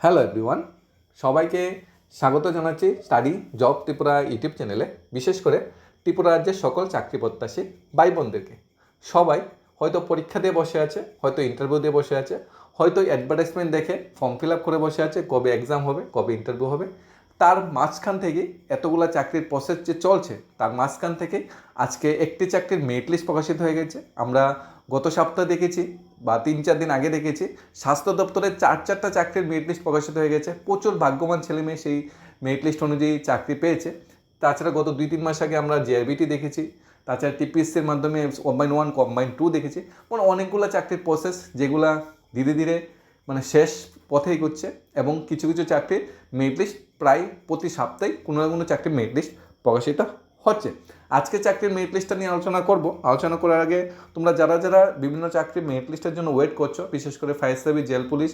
Hello everyone সবাইকে স্বাগত জানাচ্ছি স্টাডি জব ত্রিপুরা ইউটিউব চ্যানেলে। বিশেষ করে ত্রিপুরা রাজ্যের সকল চাকরি প্রত্যাশী ভাই বোনদেরকে সবাই হয়তো পরীক্ষা দিয়ে বসে আছে, হয়তো ইন্টারভিউ দিয়ে বসে আছে, হয়তো অ্যাডভার্টাইজমেন্ট দেখে ফর্ম ফিল আপ করে বসে আছে, কবে এক্সাম হবে, কবে ইন্টারভিউ হবে। তার মাঝখান থেকে এতগুলা চাকরির প্রসেস যে চলছে, তার মাঝখান থেকে আজকে একটি চাকরির মেরিট লিস্ট প্রকাশিত হয়ে গেছে। আমরা গত সপ্তাহে দেখেছি বা তিন চার দিন আগে দেখেছি, স্বাস্থ্য দপ্তরের চার চারটা চাকরির মেরিট লিস্ট প্রকাশিত হয়ে গেছে। প্রচুর ভাগ্যবান ছেলে মেয়ে সেই মেরিট লিস্ট অনুযায়ী চাকরি পেয়েছে। তাছাড়া গত দুই তিন মাস আগে আমরা জেআরবিটি দেখেছি, তাছাড়া টিপিএসসির মাধ্যমে কম্বাইন ওয়ান কম্বাইন টু দেখেছি। মানে অনেকগুলো চাকরির প্রসেস যেগুলা ধীরে ধীরে মানে শেষ পথে এগোচ্ছে এবং কিছু কিছু চাকরির মেরিট লিস্ট প্রায় প্রতি সপ্তাহে কোনো না কোনো চাকরির মেরিট লিস্ট প্রকাশিত হচ্ছে। আজকে চাকরির মেরিট লিস্টটা নিয়ে আলোচনা করব। আলোচনা করার আগে তোমরা যারা যারা বিভিন্ন চাকরির মেরিট লিস্টের জন্য ওয়েট করছ, বিশেষ করে ফায়ার সার্ভিস জেল পুলিশ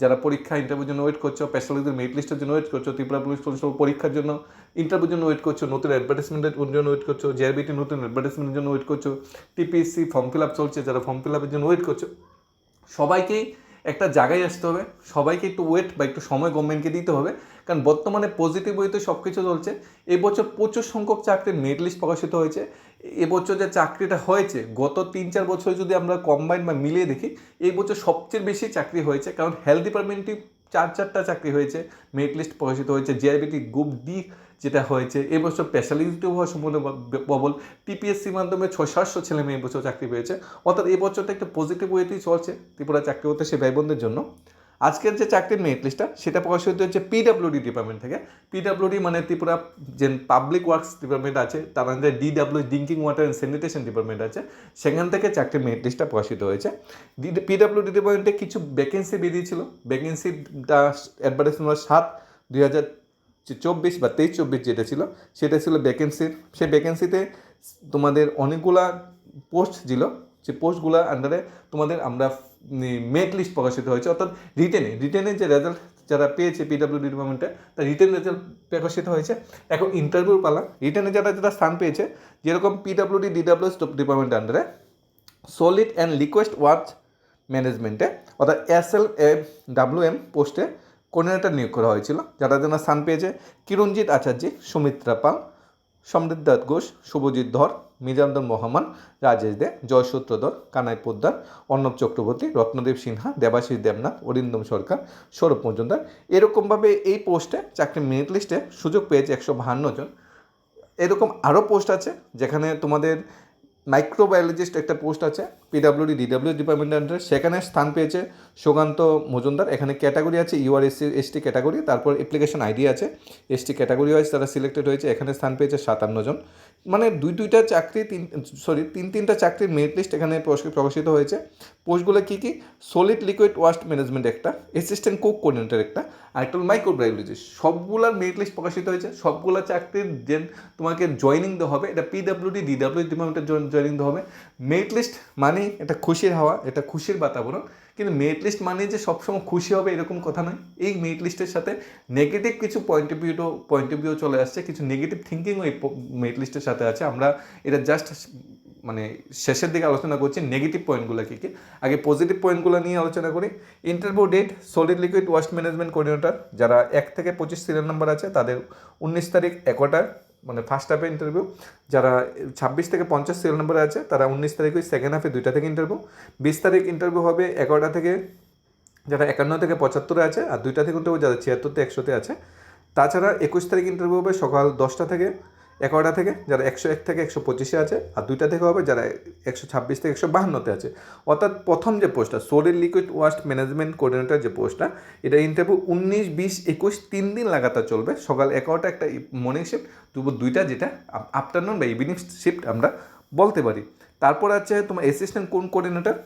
যারা পরীক্ষা ইন্টারভিউর জন্য ওয়েট করছ স্পেশালিদের মেরিট লিস্টের জন্য ওয়েট করছ, ত্রিপুরা পুলিশ কনস্টেবল পরীক্ষার জন্য ইন্টারভিউর জন্য ওয়েট করছ, নতুন অ্যাডভার্টাইজমেন্টের জন্য ওয়েট করছ জেআরবিটি নতুন অ্যাডভার্টাইজমেন্টের জন্য ওয়েট করছ টিপিএসসি ফর্ম ফিল আপ চলছে, যারা ফর্ম ফিল আপের জন্য ওয়েট করছ, সবাইকেই একটা জায়গায় আসতে হবে, সবাইকে একটু ওয়েট বা একটু সময় গভর্নমেন্টকে দিতে হবে, কারণ বর্তমানে পজিটিভ ওয়েতে সব কিছু চলছে। এবছর প্রচুর সংখ্যক চাকরির মেরিট লিস্ট প্রকাশিত হয়েছে। এবছর যে চাকরিটা হয়েছে, গত তিন চার বছর যদি আমরা কম্বাইন বা মিলিয়ে দেখি এই বছর সবচেয়ে বেশি চাকরি হয়েছে, কারণ হেলথ ডিপার্টমেন্টই চার চারটা চাকরি হয়েছে মেরিট লিস্ট প্রকাশিত হয়েছে জিআইবিটি গ্রুপ ডি যেটা হয়েছে এবছর স্পেশালিস্ট হওয়া সম্পূর্ণ প্রবল টিপিএসসির মাধ্যমে ছয় সাতশো ছেলে মেয়ে এবছর চাকরি পেয়েছে। অর্থাৎ এই বছরটা একটা পজিটিভ ওয়েতেই চলছে, ত্রিপুরা চাকরি হতে সে বোনদের জন্য। আজকের যে চাকরির মেরিট লিস্টটা সেটা প্রকাশিত হচ্ছে পিডাব্লিউডি ডিপার্টমেন্ট থেকে। পিডাব্লিউডি মানে ত্রিপুরা যে পাবলিক ওয়ার্কস ডিপার্টমেন্ট আছে, তার মধ্যে D W drinking water and sanitation department আছে। সেখান থেকে চাকরির মেরিট লিস্টটা প্রকাশিত হয়েছে। পিডাব্লিউডি ডিপার্টমেন্টে কিছু ভ্যাকেন্সি বেরিয়েছিল। ভ্যাকেন্সিটা অ্যাডভার্টাইজমেন্ট সাত, দুই হাজার চব্বিশ বা তেইশ চব্বিশ যেটা ছিল, সেটা ছিল ভ্যাকেন্সির সেই ভ্যাকেন্সিতে তোমাদের অনেকগুলা পোস্ট ছিল। যে পোস্টগুলো আন্ডারে তোমাদের আমরা মেরিট লিস্ট প্রকাশিত হয়েছে। অর্থাৎ রিটেনে রিটেনের যে রেজাল্ট যারা পেয়েছে পিডাব্লিউডি ডিপার্টমেন্টে তার রিটেন রেজাল্ট প্রকাশিত হয়েছে। এখন ইন্টারভিউ পালা। রিটেনে যারা যারা স্থান পেয়েছে, যেরকম পিডাব্লিউডি ডিডাব্লিউএস ডিপার্টমেন্টের আন্ডারে সলিড অ্যান্ড লিকোয়েস্ট ওয়ার্ক ম্যানেজমেন্টে অর্থাৎ S L A W M পোস্টে কোঅর্ডিনেটর নিয়োগ করা হয়েছিল, যারা যেন স্থান পেয়েছে কিরণজিৎ আচার্য, সুমিত্রা পাল, সমৃদ্ধ ঘোষ, শুভজিৎ ধর মিজান্দর মোহাম্মদ রাজেশ দে, জয়সূত্র ধর, কানাই পোদ্দার, অর্ণব চক্রবর্তী রত্নদেব সিনহা, দেবাশিস দেবনাথ, অরিন্দম সরকার, সৌরভ মজুমদার। এরকমভাবে এই পোস্টে চাকরির মেরিট লিস্টে সুযোগ পেয়েছে একশো বাহান্ন জন। এরকম আরও পোস্ট আছে, যেখানে তোমাদের মাইক্রোবায়োলজিস্ট একটা পোস্ট আছে পিডাব্লিউডি ডিডাব্লিউ ডিপার্টমেন্টের আন্ডারে সেখানে স্থান পেয়েছে সুকান্ত মজুমদার। এখানে ক্যাটাগরি আছে ইউআর এসসি এসটি ক্যাটাগরি তারপর অ্যাপ্লিকেশন আইডি আছে এসটি ক্যাটাগরি ওয়াইজ তারা সিলেক্টেড হয়েছে, এখানে স্থান পেয়েছে সাতান্ন জন। মানে দুই, দুইটা চাকরি, তিন সরি তিন, তিনটা চাকরির মেরিট লিস্ট এখানে প্রকাশিত হয়েছে। পোস্টগুলো কী কী? সলিড লিকুইড ওয়াস্ট ম্যানেজমেন্ট একটা অ্যাসিস্ট্যান্ট কুক কোঅর্ডিনেটর একটা, আর একটা মাইক্রোবায়োলজিস্ট সবগুলার মেরিট লিস্ট প্রকাশিত হয়েছে, সবগুলো চাকরির যে তোমাকে জয়নিং দেওয়া হবে, এটা পিডাব্লিউডি ডিডাব্লিউ ডিপার্টমেন্টের জয়নিং দেওয়া হবে। মেরিট লিস্ট মানেই এটা খুশির হাওয়া, এটা খুশির বাতাবরণ। কিন্তু মেরিট লিস্ট মানে যে সবসময় খুশি হবে এরকম কথা নয়। এই মেরিট লিস্টের সাথে নেগেটিভ কিছু point of view point of view চলে আসছে, কিছু নেগেটিভ থিঙ্কিংও এই মেরিট লিস্টের সাথে আছে। আমরা এটা জাস্ট মানে শেষের দিকে আলোচনা করছি নেগেটিভ পয়েন্টগুলো কী কী। আগে পজিটিভ পয়েন্টগুলো নিয়ে আলোচনা করি। Interview date solid liquid waste management coordinator যারা এক থেকে পঁচিশ সিরিয়াল নাম্বার আছে, তাদের উনিশ তারিখ এগারোটা মানে ফার্স্ট হাফে ইন্টারভিউ যারা ছাব্বিশ থেকে পঞ্চাশ সেল নম্বরে আছে, তারা উনিশ তারিখ ওই সেকেন্ড হাফে দুইটা থেকে ইন্টারভিউ বিশ তারিখ ইন্টারভিউ হবে এগারোটা থেকে, যারা একান্ন থেকে পঁচাত্তরে আছে আর দুইটা থেকে ইন্টারভিউ যারা ছিয়াত্তর থেকে একশোতে আছে, তাছাড়া একুশ তারিখ ইন্টারভিউ হবে সকাল দশটা থেকে এগারোটা থেকে যারা একশো এক থেকে একশো পঁচিশে আছে, আর দুইটা থেকে হবে যারা একশো ছাব্বিশ থেকে একশো বাহান্নতে আছে। অর্থাৎ প্রথম যে পোস্টটা solid liquid waste management coordinator যে পোস্টটা এটা ইন্টারভিউ উনিশ, বিশ, একুশ, তিন দিন লাগাতার চলবে। সকাল এগারোটা একটা মর্নিং শিফট দুপুর দুইটা যেটা আফটারনুন বা ইভিনিং শিফট আমরা বলতে পারি। তারপর আছে তোমার অ্যাসিস্ট্যান্ট কোন কোঅর্ডিনেটর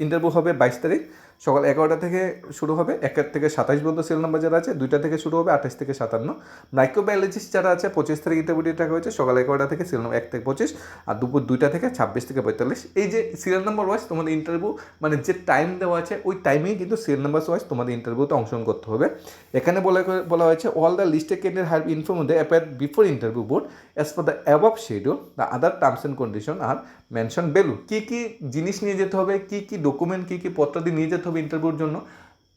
ইন্টারভিউ হবে বাইশ তারিখ। সকাল এগারোটা থেকে শুরু হবে, একের থেকে সাতাশ পর্যন্ত সেল নাম্বার যারা আছে, দুইটা থেকে শুরু হবে, আঠাশ থেকে সাতান্ন। মাইক্রোবায়োলজিস্ট যারা আছে, পঁচিশ ইন্টারভিউ ডেট রাখা হয়েছে, সকাল এগারোটা থেকে সিরিয়াল নাম্বার এক থেকে পঁচিশ, আর দুপুর দুইটা থেকে ছাব্বিশ থেকে পঁয়তাল্লিশ। এই যে সিরিয়াল নাম্বার ওয়াইজ তোমাদের ইন্টারভিউ মানে যে টাইম দেওয়া আছে, ওই টাইমেই কিন্তু সিরিয়াল নাম্বার ওয়াইজ তোমাদের ইন্টারভিউতে অংশগ্রহণ করতে হবে। এখানে বলা বলা হয়েছে all the listed candidate have inform appear before interview board as per the above schedule the other terms and condition are mention below কী কী জিনিস নিয়ে যেতে হবে, কী কী ডকুমেন্ট কী কী পত্রাদি নিয়ে যেতে হবে ইন্টারভিউর জন্য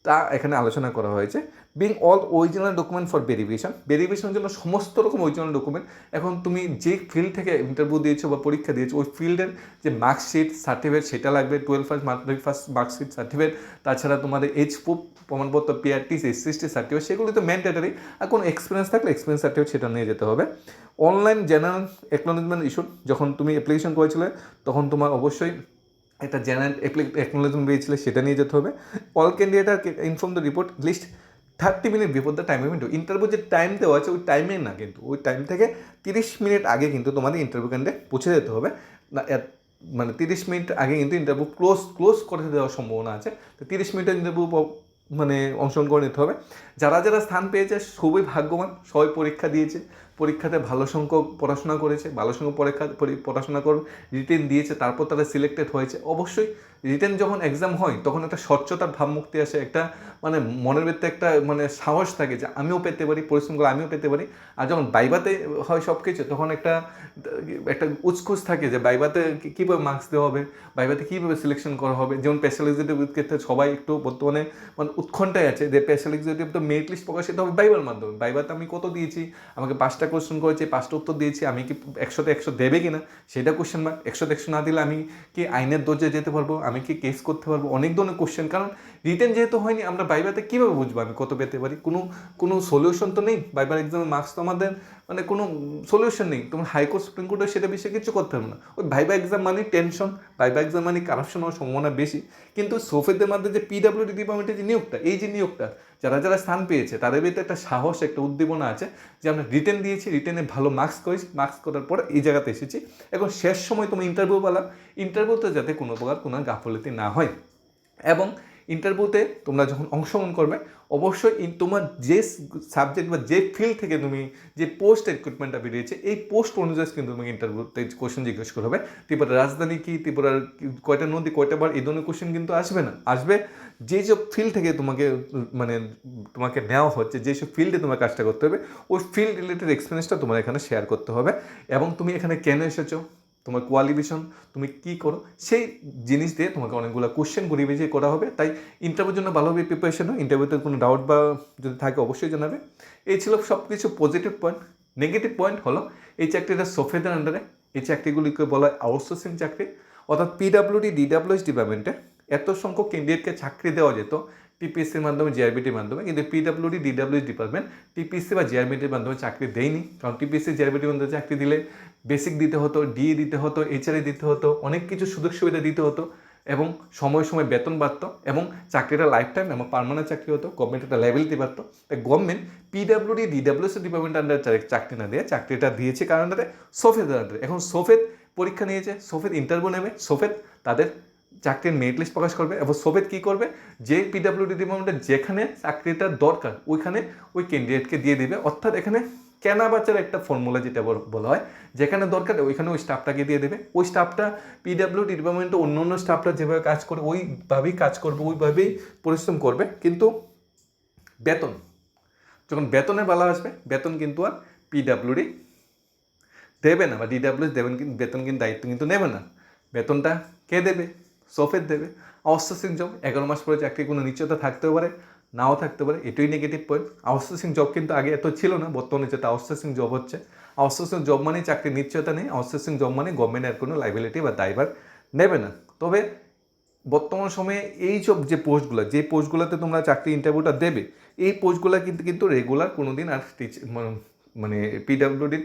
তা এখানে আলোচনা করা হয়েছে। Bring all original document for verification ভেরিফিকেশনের জন্য সমস্ত রকম অরিজিনাল ডকুমেন্ট এখন তুমি যে ফিল্ড থেকে ইন্টারভিউ দিয়েছ বা পরীক্ষা দিয়েছ, ওই ফিল্ডের যে মার্কশিট সার্টিফিকেট সেটা লাগবে twelve first Madhyamik first marksheet certificate তাছাড়া তোমাদের এইচ প্রুফ প্রমাণপত্র পিআরটি এসসিএসটি সার্টিফিকেট সেগুলি তো ম্যান্ডেটারি আর কোনো এক্সপিরিয়েন্স থাকলে এক্সপিরিয়েন্স সার্টিফিকেট সেটা নিয়ে যেতে হবে। অনলাইন জেনারেল অ্যাকনোলেজমেন্ট ইস্যু যখন তুমি অ্যাপ্লিকেশন করেছিলে, তখন তোমার অবশ্যই একটা জেনারেল অ্যাকনোলেজমেন্ট পেয়েছিলে সেটা নিয়ে যেতে হবে। All candidate are inform the report list thirty minute before the time event interview যে টাইম দেওয়া আছে, ওই টাইমে না কিন্তু। ওই টাইম থেকে তিরিশ মিনিট আগে কিন্তু তোমাদের ইন্টারভিউ ক্যান্ডে পৌঁছে যেতে হবে। না মানে তিরিশ মিনিট আগে কিন্তু ইন্টারভিউ ক্লোজ ক্লোজ করে দেওয়ার সম্ভাবনা আছে। তো তিরিশ মিনিটের ইন্টারভিউ মানে অংশগ্রহণ করে নিতে হবে। যারা যারা স্থান পেয়েছে খুবই ভাগ্যবান, সবাই পরীক্ষা দিয়েছে। পরীক্ষাতে ভালো সংখ্যক পড়াশোনা করেছে, ভালো সংখ্যক পরীক্ষা পরি- পড়াশোনা করে রিটেন দিয়েছে, তারপর তারা সিলেক্টেড হয়েছে। অবশ্যই রিটেন যখন এক্সাম হয়, তখন একটা স্বচ্ছতার ভাবমুক্তি আসে, একটা মানে মনের ভিতরে একটা মানে সাহস থাকে যে আমিও পেতে পারি পরিশ্রম করে আমিও পেতে পারি। আর যখন বাইবাতে হয় সব কিছু তখন একটা একটা উৎকুচ থাকে যে বাইবাতে কীভাবে মার্কস দেওয়া হবে, বাইবাতে কীভাবে সিলেকশন করা হবে। যেমন স্পেশাল এক্সিকিউটিভ ক্ষেত্রে সবাই একটু বর্তমানে মানে উৎকণ্ঠায় আছে যে স্পেশাল এক্সিকিউটিভ তো মেরিট লিস্ট প্রকাশিত হবে বাইবার মাধ্যমে। বাইবাতে আমি কত দিয়েছি, আমাকে পাঁচটা কোশ্চেন করেছে, পাঁচটা উত্তর দিয়েছি, আমি কি একশোতে একশো দেবে কি না সেটা কোশ্চেন মার্ক একশোতে একশো না দিলে আমি কি আইনের দরজায় যেতে পারব? আমি কি কেস করতে পারব? অনেক ধরনের কোশ্চেন কারণ রিটেন যেহেতু হয়নি, আমরা বাইবাতে কীভাবে বুঝব আমি কত পেতে পারি? কোনো কোনো সলিউশন তো নেই। বাইবার এক্সামের মার্কস তো আমাদের মানে কোনো সলিউশন নেই। তোমার হাইকোর্ট সুপ্রিম কোর্টে সেটা বিষয়ে কিছু করতে হবে না। ওই ভাইবা এক্সাম মানে টেনশন ভাইবা এক্সাম মানে কারাপশন হওয়ার সম্ভাবনা বেশি। কিন্তু সোফেদের মধ্যে যে পিডাব্লিউডি ডিপার্টমেন্টের যে নিয়োগটা, এই যে নিয়োগটা, যারা যারা স্থান পেয়েছে, তাদের ভিতরে একটা সাহস, একটা উদ্দীপনা আছে যে আমরা রিটেন দিয়েছি রিটেনে ভালো মার্কস করেছি মার্কস করার পর এই জায়গাতে এসেছি। এবং শেষ সময় তুমি ইন্টারভিউ পালা। ইন্টারভিউতে যাতে কোনো প্রকার কোনো গাফলতি না হয়। এবং ইন্টারভিউতে তোমরা যখন অংশগ্রহণ করবে, অবশ্যই তোমার যে সাবজেক্ট বা যে ফিল্ড থেকে তুমি যে পোস্ট রিক্রুটমেন্টটা বেরিয়েছে, এই পোস্ট অনুযায়ী কিন্তু তোমাকে ইন্টারভিউতে কোশ্চেন জিজ্ঞেস করা হবে। ত্রিপুরার রাজধানী কি? ত্রিপুরার কয়টা নদী? কয়টা বার এই ধরনের কোশ্চেন কিন্তু আসবে না। আসবে যে সব ফিল্ড থেকে তোমাকে মানে তোমাকে নেওয়া হচ্ছে যেসব ফিল্ডে তোমার কাজটা করতে হবে, ওই ফিল্ড রিলেটেড এক্সপিরিয়েন্সটা তোমার এখানে শেয়ার করতে হবে। এবং তুমি এখানে কেন এসেছ? তোমার কোয়ালিফিকেশন তুমি কি করো, সেই জিনিস দিয়ে তোমাকে অনেকগুলো কোশ্চেন ঘুরিয়ে বেজিয়ে করা হবে। তাই ইন্টারভিউর জন্য ভালোভাবে প্রিপারেশন হয় ইন্টারভিউতে কোনো ডাউট বা যদি থাকে অবশ্যই জানাবে। এই ছিল সব কিছু পজিটিভ পয়েন্ট নেগেটিভ পয়েন্ট হলো, এই চাকরিটা সফেদের আন্ডারে এই চাকরিগুলিকে বলা হয় আউটসোর্সিং চাকরি। অর্থাৎ পিডাব্লিউডি ডিডাব্লিউএস ডিপার্টমেন্টে এত সংখ্যক ক্যান্ডিডেটকে চাকরি দেওয়া যেত টিপিএসসির মাধ্যমে জিআরবিটির মাধ্যমে, কিন্তু পিডাব্লিউডি ডিডাব্লিউএস ডিপার্টমেন্ট টিপিএসসি বা জিআরবিটির মাধ্যমে চাকরি দেয়নি। কারণ টিপিএসসি জিআরবিটির মাধ্যমে চাকরি দিলে বেসিক দিতে হতো ডিএ দিতে হতো এইচআরএ দিতে হতো, অনেক কিছু সুযোগ সুবিধা দিতে হতো এবং সময় সময় বেতন বাড়তো এবং চাকরিটা লাইফ টাইম এবং পার্মানেন্ট চাকরি হতো গভর্নমেন্ট একটা লেভেল পারতো তাই গভর্নমেন্ট পিডাব্লিউডি ডিডাব্লিউএস ডিপার্টমেন্ট আন্ডারে চাকরি না দিয়ে চাকরিটা দিয়েছে, কারণ সোফেদের আন্ডারে এখন সোফেদ পরীক্ষা নিয়েছে, সোফেদ ইন্টারভিউ নেবে, সোফেদ তাদের চাকরির মেরিট লিস্ট প্রকাশ করবে এবং সোভেদ কী করবে? যে পিডাব্লিউডি ডিপার্টমেন্টের যেখানে চাকরিটা দরকার, ওইখানে ওই ক্যান্ডিডেটকে দিয়ে দিবে। অর্থাৎ এখানে কেনা বাচার একটা ফর্মুলা যেটা বলা হয়, যেখানে দরকার ওইখানে ওই স্টাফটাকে দিয়ে দেবে। ওই স্টাফটা পিডাব্লিউডি ডিপার্টমেন্টে অন্য অন্য স্টাফটা যেভাবে কাজ করে, ওইভাবেই কাজ করবে, ওইভাবেই পরিশ্রম করবে। কিন্তু বেতন, যখন বেতনের বেলা আসবে, বেতন কিন্তু আর পিডাব্লিউডি দেবে না বা ডিডাব্লিউ দেবেন কিন্তু বেতন কিন্তু দায়িত্ব কিন্তু নেবে না। বেতনটা কে দেবে? সফেদ দেবে। আউটসোর্সিং জব এগারো মাস পরে চাকরি কোনো নিশ্চয়তা থাকতেও পারে, নাও থাকতে পারে, এটাই নেগেটিভ পয়েন্ট আউটসোর্সিং জব কিন্তু আগে এত ছিল না, বর্তমানে যেটা আউটসোর্সিং জব হচ্ছে। আউটসোর্সিং জব মানে চাকরির নিশ্চয়তা নেই আউটসোর্সিং জব মানে গভর্নমেন্টের কোনো লাইবিলিটি বা দায়ভার নেবে না। তবে বর্তমান সময়ে এই সব যে পোস্টগুলো যে পোস্টগুলোতে তোমরা চাকরি ইন্টারভিউটা দেবে, এই পোস্টগুলো কিন্তু কিন্তু রেগুলার কোনো দিন আর টিচ মানে পিডাব্লিউডির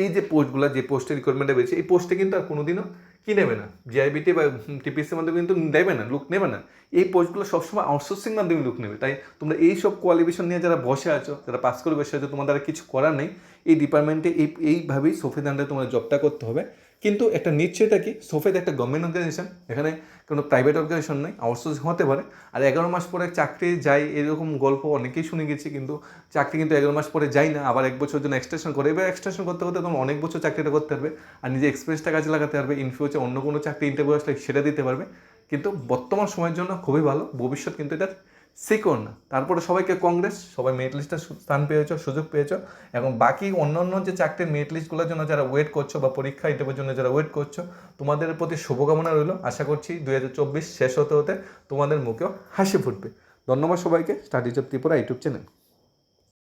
এই যে পোস্টগুলো যে পোস্টে রিকোয়ারমেন্টে বেরিয়েছে, এই পোস্টে কিন্তু আর কোনোদিনও কি নেবে না? জিআইবিটি বা টিপিএসসির মাধ্যমে কিন্তু দেবে না লুক নেবে না। এই পোস্টগুলো সবসময় আউটসোর্সিং মাধ্যমে লুক নেবে। তাই তোমরা এই সব কোয়ালিফিকেশন নিয়ে যারা বসে আছো, যারা পাস করে বসে আছো, তোমাদের কিছু করার নেই। এই ডিপার্টমেন্টে এই, এইভাবেই সোফেদ আন্ডারে তোমার জবটা করতে হবে। কিন্তু একটা নিশ্চয়তা কি? সোফেদ একটা গভর্নমেন্ট অর্গানাইজেশন এখানে কোনো প্রাইভেট অর্গানাইজেশন নেই আউটসোর্সিং হতে পারে। আর এগারো মাস পরে চাকরি যায়, এরকম গল্প অনেকেই শুনে গেছি, কিন্তু চাকরি কিন্তু এগারো মাস পরে যায় না। আবার এক বছর জন্য এক্সটেনশন করে। এবার এক্সটেনশন করতে করতে তোমার অনেক বছর চাকরিটা করতে পারবে আর নিজে এক্সপিরিয়েন্সটা কাজে লাগাতে পারবে। ইন ফিউচার অন্য কোনো চাকরি ইন্টারভিউ আসলে সেটা দিতে পারবে। কিন্তু বর্তমান সময়ের জন্য খুবই ভালো। ভবিষ্যৎ কিন্তু এটা সিকিউর তারপরে সবাইকে কংগ্রেস, সবাই মেরিট লিস্টে স্থান পেয়েছ, সুযোগ পেয়েছ, এবং বাকি অন্য অন্য যে চারটে মেরিট লিস্টগুলোর জন্য যারা ওয়েট করছ বা পরীক্ষা ইন্টারভিউর জন্য যারা ওয়েট করছ, তোমাদের প্রতি শুভকামনা রইল। আশা করছি দুই হাজার চব্বিশ শেষ হতে হতে তোমাদের মুখেও হাসি ফুটবে। ধন্যবাদ সবাইকে। Studies of Tripura YouTube channel